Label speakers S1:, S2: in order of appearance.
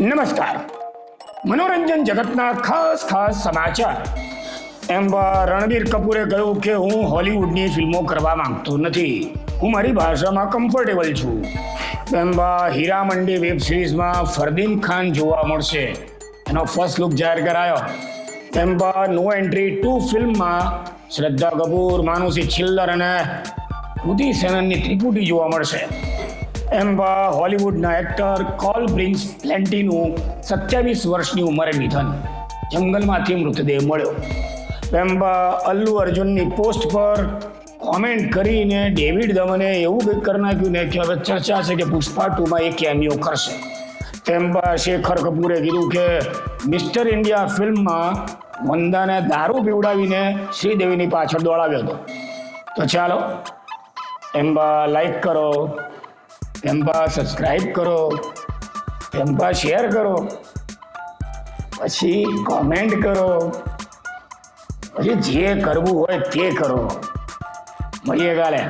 S1: નમસ્કાર. મનોરંજન જગતના ખાસ ખાસ સમાચાર. એમ રણબીર કપૂરે કહ્યું કે હું હોલિવૂડની ફિલ્મો કરવા માંગતો નથી. હું મારી ભાષામાં કમ્ફર્ટેબલ છું. એમ હીરા મંડી વેબ સિરીઝમાં ફરદીન ખાન જોવા મળશે. એનો ફર્સ્ટ લુક જાહેર કરાયો. તેમ નો એન્ટ્રી ટુ ફિલ્મમાં શ્રદ્ધા કપૂર માનુસી છિલ્લર અને કૃતિ સેનનની ત્રિપુટી જોવા મળશે. એમ હોલિવૂડના એક્ટર કોલ પ્રિન્સ પ્લેન્ટીનું સત્યાવીસ વર્ષની ઉંમરે નિધન. જંગલમાંથી મૃતદેહ મળ્યો. એમ અલ્લુ અર્જુનની પોસ્ટ પર કોમેન્ટ કરીને ડેવિડ દમને એવું કંઈક કરી નાખ્યું ને કે હવે ચર્ચા છે કે પુષ્પા ટુમાં એ કેમિયો કરશે. તેમ શેખર કપૂરે કીધું કે મિસ્ટર ઇન્ડિયા ફિલ્મમાં વંદાને દારૂ પીવડાવીને શ્રીદેવીની પાછળ દોડાવ્યો હતો. તો ચાલો એમ્બા લાઈક કરો એમ્બા સબસ્ક્રાઈબ કરો એમ્બા શેર કરો, પછી કોમેન્ટ કરો, પછી જે કરવું હોય તે કરો. મળીએ કાલે.